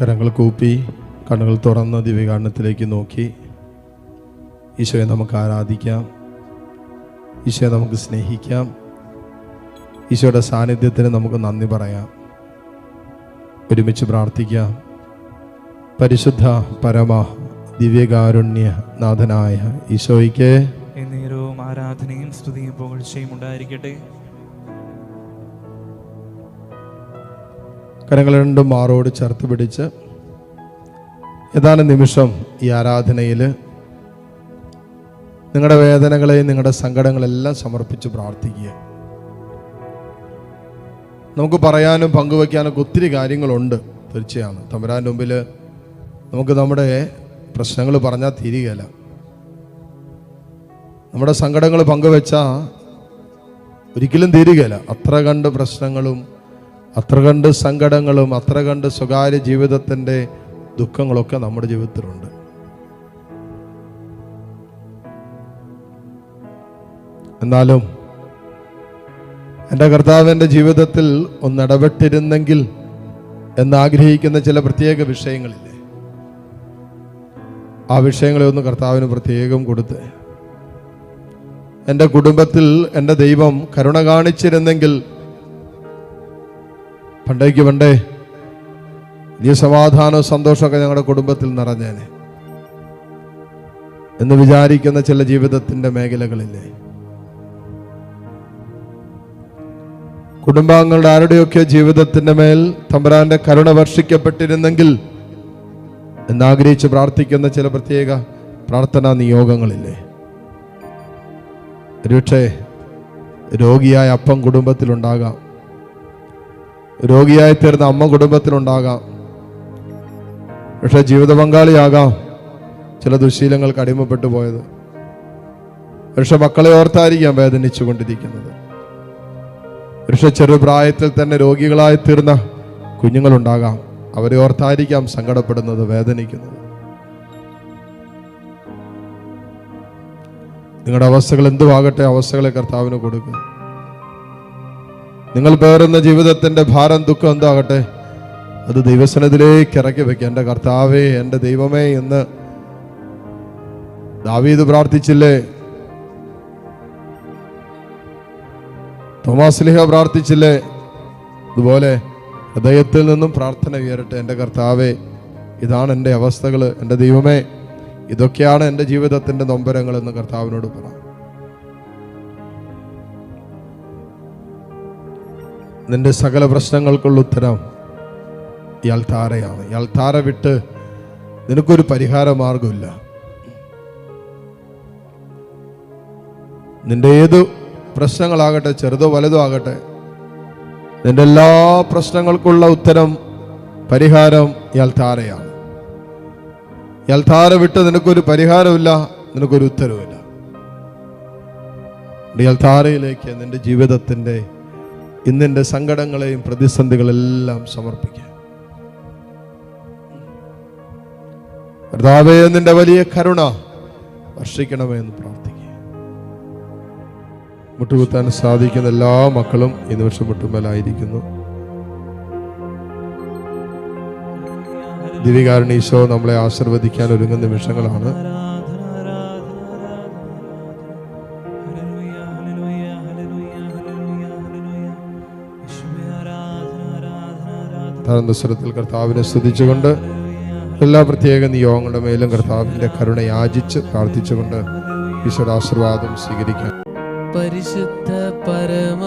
കരങ്ങൾ കൂപ്പി കണ്ണുകൾ തുറന്ന് ദിവ്യകാരണത്തിലേക്ക് നോക്കി. ഈശോയെ നമുക്ക് ആരാധിക്കാം. ഈശോയെ നമുക്ക് സ്നേഹിക്കാം. ഈശോയുടെ സാന്നിധ്യത്തിന് നമുക്ക് നന്ദി പറയാം. ഒരുമിച്ച് പ്രാർത്ഥിക്കാം. പരിശുദ്ധ പരമ ദിവ്യകാരുണ്യ നാഥനായ ഈശോയ്ക്ക് ആരാധനയും സ്തുതിയും പുകഴ്ചയും ഉണ്ടായിരിക്കട്ടെ. കരങ്ങൾ രണ്ടും മാറോട് ചേർത്ത് പിടിച്ച് ഏതാനും നിമിഷം ഈ ആരാധനയിൽ നിങ്ങളുടെ വേദനകളെയും നിങ്ങളുടെ സങ്കടങ്ങളെല്ലാം സമർപ്പിച്ച് പ്രാർത്ഥിക്കുക. നമുക്ക് പറയാനും പങ്കുവയ്ക്കാനൊക്കെ ഒത്തിരി കാര്യങ്ങളുണ്ട് തീർച്ചയാണ്. തമ്പുരാന്റെ മുമ്പിൽ നമുക്ക് നമ്മുടെ പ്രശ്നങ്ങൾ പറഞ്ഞാൽ തീരുകയില്ല. നമ്മുടെ സങ്കടങ്ങൾ പങ്കുവെച്ചാൽ ഒരിക്കലും തീരുകയില്ല. അത്ര കണ്ട് പ്രശ്നങ്ങളും അത്ര കണ്ട് സങ്കടങ്ങളും അത്ര കണ്ട് സ്വകാര്യ ജീവിതത്തിന്റെ ദുഃഖങ്ങളൊക്കെ നമ്മുടെ ജീവിതത്തിലുണ്ട്. എന്നാലും എന്റെ കർത്താവിന്റെ ജീവിതത്തിൽ ഒന്നിടപെട്ടിരുന്നെങ്കിൽ എന്നാഗ്രഹിക്കുന്ന ചില പ്രത്യേക വിഷയങ്ങളില്ലേ? ആ വിഷയങ്ങളെ ഒന്ന് കർത്താവിന് പ്രത്യേകം കൊടുത്ത്. എന്റെ കുടുംബത്തിൽ എന്റെ ദൈവം കരുണ കാണിച്ചിരുന്നെങ്കിൽ പണ്ടേക്ക് പണ്ടേ നീ സമാധാനവും സന്തോഷമൊക്കെ ഞങ്ങളുടെ കുടുംബത്തിൽ നിറഞ്ഞേനെ. എന്ന് വിചാരിക്കുന്ന ചില ജീവിതത്തിന്റെ മേഖലകളില്ലേ? കുടുംബാംഗങ്ങളുടെ ആരുടെയൊക്കെ ജീവിതത്തിന്റെ മേൽ തമ്പുരാന്റെ കരുണ വർഷിക്കപ്പെട്ടിരുന്നെങ്കിൽ എന്നാഗ്രഹിച്ച് പ്രാർത്ഥിക്കുന്ന ചില പ്രത്യേക പ്രാർത്ഥനാ നിയോഗങ്ങളില്ലേ? ഒരുപക്ഷെ രോഗിയായ അപ്പം കുടുംബത്തിലുണ്ടാകാം. രോഗിയായി തീർന്ന അമ്മ കുടുംബത്തിലുണ്ടാകാം. പക്ഷെ ജീവിത പങ്കാളിയാകാം ചില ദുശീലങ്ങൾക്ക് അടിമപ്പെട്ടു പോയത്. പക്ഷെ മക്കളെ ഓർത്തായിരിക്കാം വേദനിച്ചു കൊണ്ടിരിക്കുന്നത് പക്ഷെ ചെറുപ്രായത്തിൽ തന്നെ രോഗികളായി തീർന്ന കുഞ്ഞുങ്ങളുണ്ടാകാം. അവരെ ഓർത്തായിരിക്കാം സങ്കടപ്പെടുന്നത് വേദനിക്കുന്നത്. നിങ്ങളുടെ അവസ്ഥകൾ എന്തുവാകട്ടെ അവസ്ഥകളെ കർത്താവിന് കൊടുക്കുക. നിങ്ങൾ പേറുന്ന ജീവിതത്തിന്റെ ഭാരം ദുഃഖം എന്താകട്ടെ? അത് ദൈവസനത്തിലേക്ക് ഇറക്കി വെക്കുക എന്റെ കർത്താവേ എന്റെ ദൈവമേ എന്ന് ദാവീദ് പ്രാർത്ഥിച്ചില്ലേ? തോമാസ്ലിഹ പ്രാർത്ഥിച്ചില്ലേ? അതുപോലെ ഹൃദയത്തിൽ നിന്നും പ്രാർത്ഥന ഉയരട്ടെ. എന്റെ കർത്താവേ ഇതാണ് എന്റെ അവസ്ഥകൾ എന്റെ ദൈവമേ ഇതൊക്കെയാണ് എന്റെ ജീവിതത്തിന്റെ നൊമ്പരങ്ങൾ എന്ന് കർത്താവിനോട് പറ. നിന്റെ സകല പ്രശ്നങ്ങൾക്കുള്ള ഉത്തരം ഇയാൾ താരയാണ്. ഇയാൾ താര വിട്ട് നിനക്കൊരു പരിഹാര മാർഗമില്ല നിന്റെ ഏത് പ്രശ്നങ്ങളാകട്ടെ ചെറുതോ വലുതോ ആകട്ടെ നിന്റെ എല്ലാ പ്രശ്നങ്ങൾക്കുള്ള ഉത്തരം പരിഹാരം ഇയാൾ താരയാണ്. ഇയാൾ താര വിട്ട് നിനക്കൊരു പരിഹാരമില്ല നിനക്കൊരു ഉത്തരവുമില്ല. ഇയാൾ താരയിലേക്ക് നിന്റെ ജീവിതത്തിന്റെ ഇന്നിന്റെ സങ്കടങ്ങളെയും പ്രതിസന്ധികളെല്ലാം സമർപ്പിക്കുക. കർത്താവേ നിന്റെ വലിയ കരുണ വർഷിക്കണമേ എന്ന് പ്രാർത്ഥിക്കുക. മുട്ടുകുത്താൻ സാധിക്കുന്ന എല്ലാ മക്കളും ഇന്ന് നിമിഷം മുട്ടുമേലായിരിക്കുന്നു ദിവികാരണ ഈശോ നമ്മളെ ആശീർവദിക്കാൻ ഒരുങ്ങുന്ന നിമിഷങ്ങളാണ്. താഴ്ന്ന സ്വരത്തിൽ കർത്താവിനെ സ്തുതിച്ചുകൊണ്ട് എല്ലാ പ്രത്യേക നിയോഗങ്ങളുടെ മേലും കർത്താവിന്റെ കരുണ യാചിച്ച് പ്രാർത്ഥിച്ചുകൊണ്ട് ഈശ്വരാശീർവാദം സ്വീകരിക്കാം. പരിശുദ്ധ പരമ